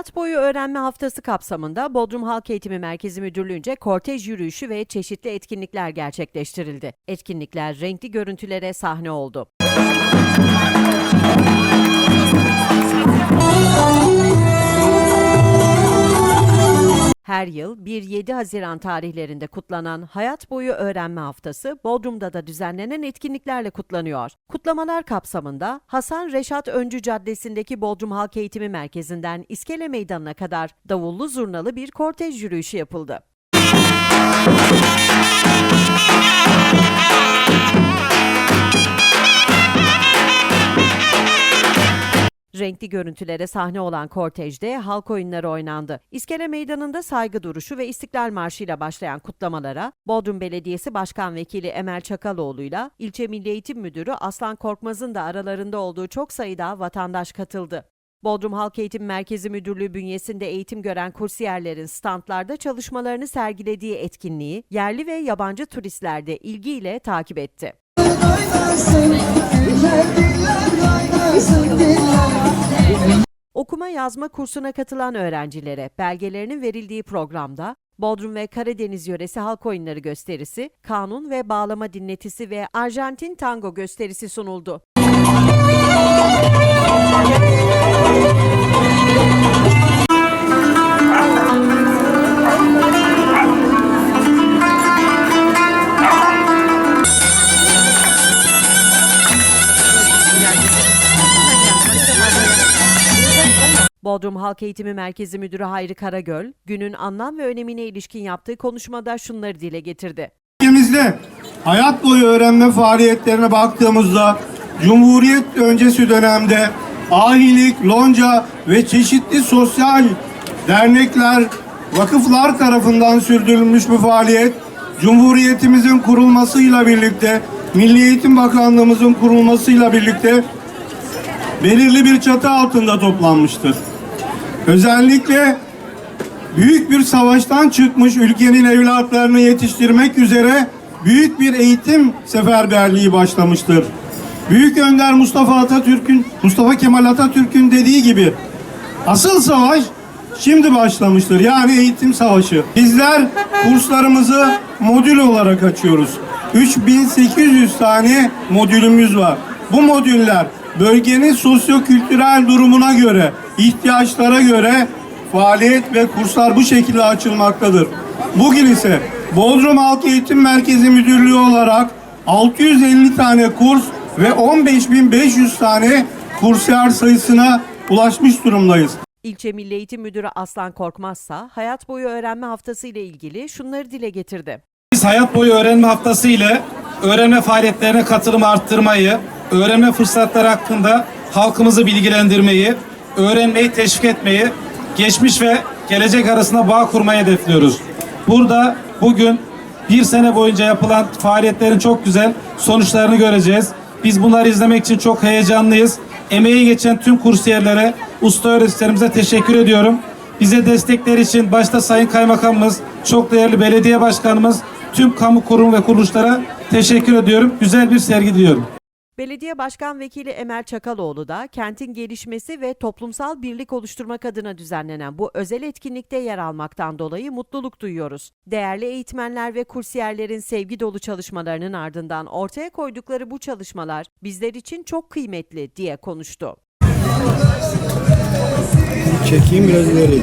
Hayat boyu öğrenme haftası kapsamında Bodrum Halk Eğitimi Merkezi Müdürlüğü'nce kortej yürüyüşü ve çeşitli etkinlikler gerçekleştirildi. Etkinlikler renkli görüntülere sahne oldu. Her yıl 1-7 Haziran tarihlerinde kutlanan Hayat Boyu Öğrenme Haftası Bodrum'da da düzenlenen etkinliklerle kutlanıyor. Kutlamalar kapsamında Hasan Reşat Öncü Caddesi'ndeki Bodrum Halk Eğitimi Merkezi'nden İskele Meydanı'na kadar davullu zurnalı bir kortej yürüyüşü yapıldı. Renkli görüntülere sahne olan kortejde halk oyunları oynandı. İskele Meydanı'nda saygı duruşu ve İstiklal Marşı ile başlayan kutlamalara Bodrum Belediyesi Başkan Vekili Emel Çakaloğlu'yla ilçe Milli Eğitim Müdürü Aslan Korkmaz'ın da aralarında olduğu çok sayıda vatandaş katıldı. Bodrum Halk Eğitim Merkezi Müdürlüğü bünyesinde eğitim gören kursiyerlerin standlarda çalışmalarını sergilediği etkinliği yerli ve yabancı turistler de ilgiyle takip etti. Okuma yazma kursuna katılan öğrencilere belgelerinin verildiği programda Bodrum ve Karadeniz yöresi halk oyunları gösterisi, kanun ve bağlama dinletisi ve Arjantin tango gösterisi sunuldu. Bodrum Halk Eğitimi Merkezi Müdürü Hayri Karagöl, günün anlam ve önemine ilişkin yaptığı konuşmada şunları dile getirdi. Ülkemizde hayat boyu öğrenme faaliyetlerine baktığımızda Cumhuriyet öncesi dönemde ahilik, lonca ve çeşitli sosyal dernekler, vakıflar tarafından sürdürülmüş bu faaliyet Cumhuriyetimizin kurulmasıyla birlikte Milli Eğitim Bakanlığımızın kurulmasıyla birlikte belirli bir çatı altında toplanmıştır. Özellikle büyük bir savaştan çıkmış ülkenin evlatlarını yetiştirmek üzere büyük bir eğitim seferberliği başlamıştır. Büyük Önder Mustafa Atatürk'ün, Mustafa Kemal Atatürk'ün dediği gibi asıl savaş şimdi başlamıştır. Yani eğitim savaşı. Bizler kurslarımızı modül olarak açıyoruz. 3800 tane modülümüz var. Bu modüller bölgenin sosyo-kültürel durumuna göre, ihtiyaçlara göre faaliyet ve kurslar bu şekilde açılmaktadır. Bugün ise Bodrum Halk Eğitim Merkezi Müdürlüğü olarak 650 tane kurs ve 15.500 tane kursiyer sayısına ulaşmış durumdayız. İlçe Milli Eğitim Müdürü Aslan Korkmazsa, hayat boyu öğrenme haftası ile ilgili şunları dile getirdi. Biz hayat boyu öğrenme haftası ile öğrenme faaliyetlerine katılımı arttırmayı, öğrenme fırsatları hakkında halkımızı bilgilendirmeyi, öğrenmeyi teşvik etmeyi, geçmiş ve gelecek arasında bağ kurmayı hedefliyoruz. Burada bugün bir sene boyunca yapılan faaliyetlerin çok güzel sonuçlarını göreceğiz. Biz bunları izlemek için çok heyecanlıyız. Emeği geçen tüm kursiyerlere, usta öğreticilerimize teşekkür ediyorum. Bize destekleri için başta Sayın Kaymakamımız, çok değerli belediye başkanımız, tüm kamu kurum ve kuruluşlara teşekkür ediyorum. Güzel bir sergi diliyorum. Belediye Başkan Vekili Emel Çakaloğlu da kentin gelişmesi ve toplumsal birlik oluşturmak adına düzenlenen bu özel etkinlikte yer almaktan dolayı mutluluk duyuyoruz. Değerli eğitmenler ve kursiyerlerin sevgi dolu çalışmalarının ardından ortaya koydukları bu çalışmalar bizler için çok kıymetli diye konuştu. Çekeyim biraz ileri.